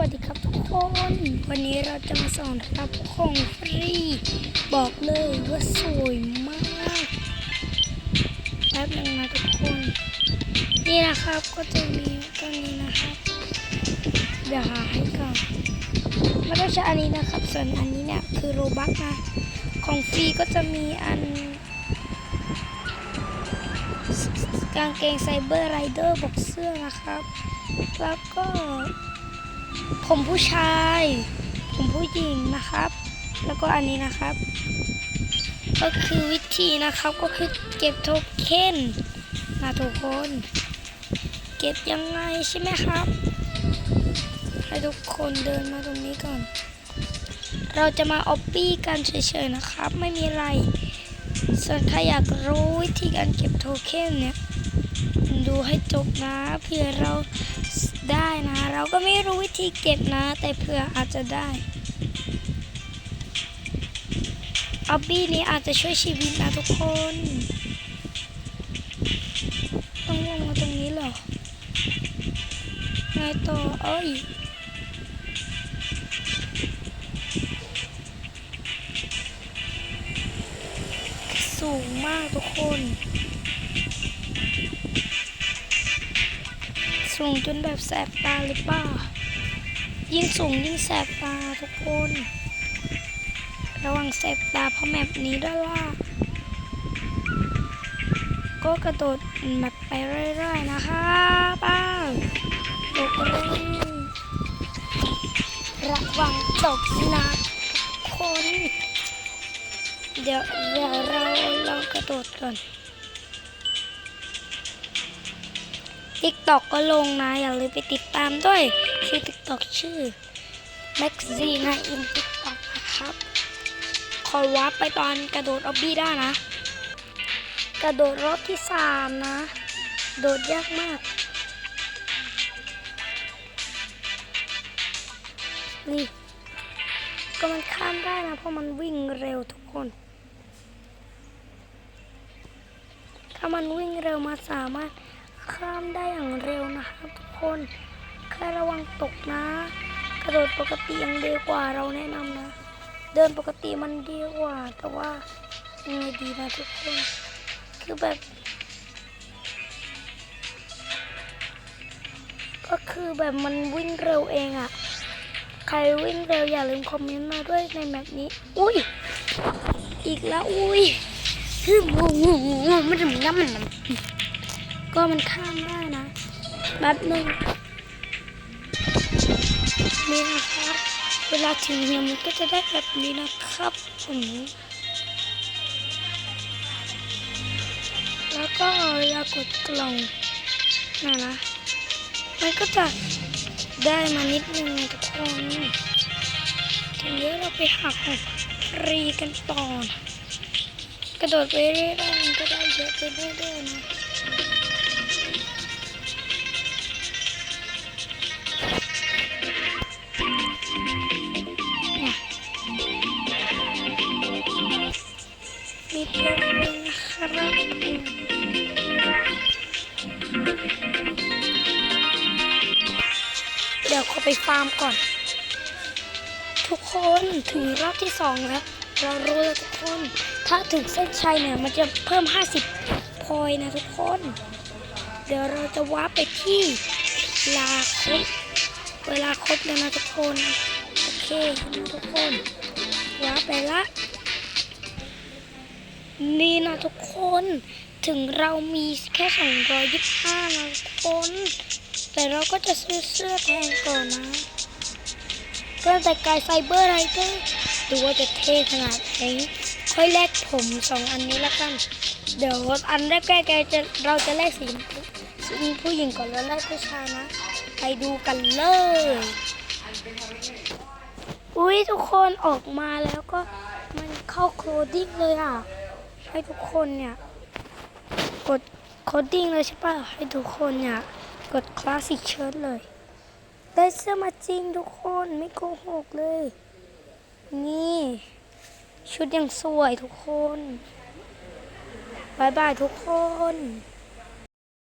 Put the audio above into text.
วัสดีครับทุกคน วันนี้เราจะมาสอนครับของฟรี บอกเลยว่าสวยมากแป๊บหนึงนะทุกคน นี่นะครับก็จะมีตัวนี้นะครับเดี๋ยวหาให้ก่อนไม่ต้องใช้อันนี้นะครับ ส่วนอันนี้เนี่ยคือโรบักนะ ของฟรีก็จะมีอันกางเกงไซเบอร์ไรเดอร์บอกเสื้อนะครับ แล้วก็ ผมผู้ชาย ผมผู้หญิงนะครับ แล้วก็อันนี้นะครับ ก็คือวิธีนะครับก็คือเก็บโทเค็นนะทุกคน เก็บยังไงใช่ไหมครับ ให้ทุกคนเดินมาตรงนี้ก่อน เราจะมาออปปี้กันเฉยๆนะครับ ไม่มีอะไร ส่วนใครอยากรู้วิธีการเก็บโทเค็นเนี่ยดูให้จบนะเผื่อเรา ได้นะ เราก็ไม่รู้วิธีเก็บนะ แต่เผื่ออาจจะได้ออบบี้นี้อาจจะช่วยชีวิตนะทุกคน ต้องลงมาตรงนี้เหรอไงต่อเอ้ยสูงมากทุกคน สูงจนแบบแสบตาเลยป่า ยิ่งสูงยิ่งแสบตาทุกคน ระวังแสบตาเพราะแมปนี้ด้วยล่ะ ก็กระโดดแมปไปเรื่อยๆนะคะป้าตกเลยระวังตกนะคน เดี๋ยวเดี๋ยวเราลองกระโดดก่อน ติ๊กตอกก็ลงนะ อย่าลืมไปติดตามด้วย ชื่อติ๊กตอกชื่อ m a x z นะอินติ๊กตอกนะครับ ขอวับไปตอนกระโดดออบบี้ได้นะ กระโดดรอบที่สามนะ โดดยากมาก นี่ ก็มันข้ามได้นะ เพราะมันวิ่งเร็วทุกคนถ้ามันวิ่งเร็วมาสามารถ ข้ามได้อย่างเร็วนะครับทุกคนแค่ระวังตกนะ กระโดดปกติยังดีกว่าเราแนะนำนะ เดินปกติมันดีกว่า แต่ว่ายังไงดีนะทุกคน คือแบบ ก็คือแบบมันวิ่งเร็วเองอะใครวิ่งเร็วอย่าลืมคอมเมนต์มาด้วยในแมปนี้ อุ้ย อีกแล้ว อุ้ยคือโง่โง่โง่ไม่ถึงน้ำมัน ก็มันข้ามได้นะแป๊บหนึ่งนี่นะครับ เวลาถึงเนี่ยมันก็จะได้แบบนี้นะครับผมแล้วก็เวลากดกล่องนะนะ มันก็จะได้มานิดนึงนะทุกคนทีนี้เราไปหักของฟรีกันต่อนะกระโดดไปเรื่อยๆมันก็ได้เยอะไปเรื่อยๆนะ ดี๋ยวขอไปฟาร์มก่อน ทุกคนถึงรอบที่สองแล้ว เรารู้แล้วทุกคน ถ้าถึงเส้นชัยเนี่ยมันจะเพิ่ม 50พอยนะทุกคน เดี๋ยวเราจะว้าไปที่ลาครบเวลาครบแล้วนะทุกคน โอเคนะทุกคนว้าไปละนี่นะทุกคนถึงเรามีแค่ 225นะทุกคน แต่เราก็จะซื้อเสื้อแทนก่อนนะก็แต่กายไฟเบอร์ไรเดอร์ดูว่าจะเท่ขนาดไหนค่อยแลกผมสองอันนี้ละกัน เดี๋ยวอันแรกแกจะเราจะแลกสีสีผู้หญิงก่อนแล้วแลกผู้ชายนะ ไปดูกันเลย อุ้ยทุกคนออกมาแล้วก็มันเข้าโคดดิ้งเลยอะ ให้ทุกคนเนี่ย กดโคดดิ้งเลยใช่ป่ะให้ทุกคนเนี่ย กดคลาสสิกเชิ้ตเลย ได้เสื้อมาจริงทุกคนไม่โกหกเลย นี่ ชุดยังสวยทุกคนบายบายทุกคน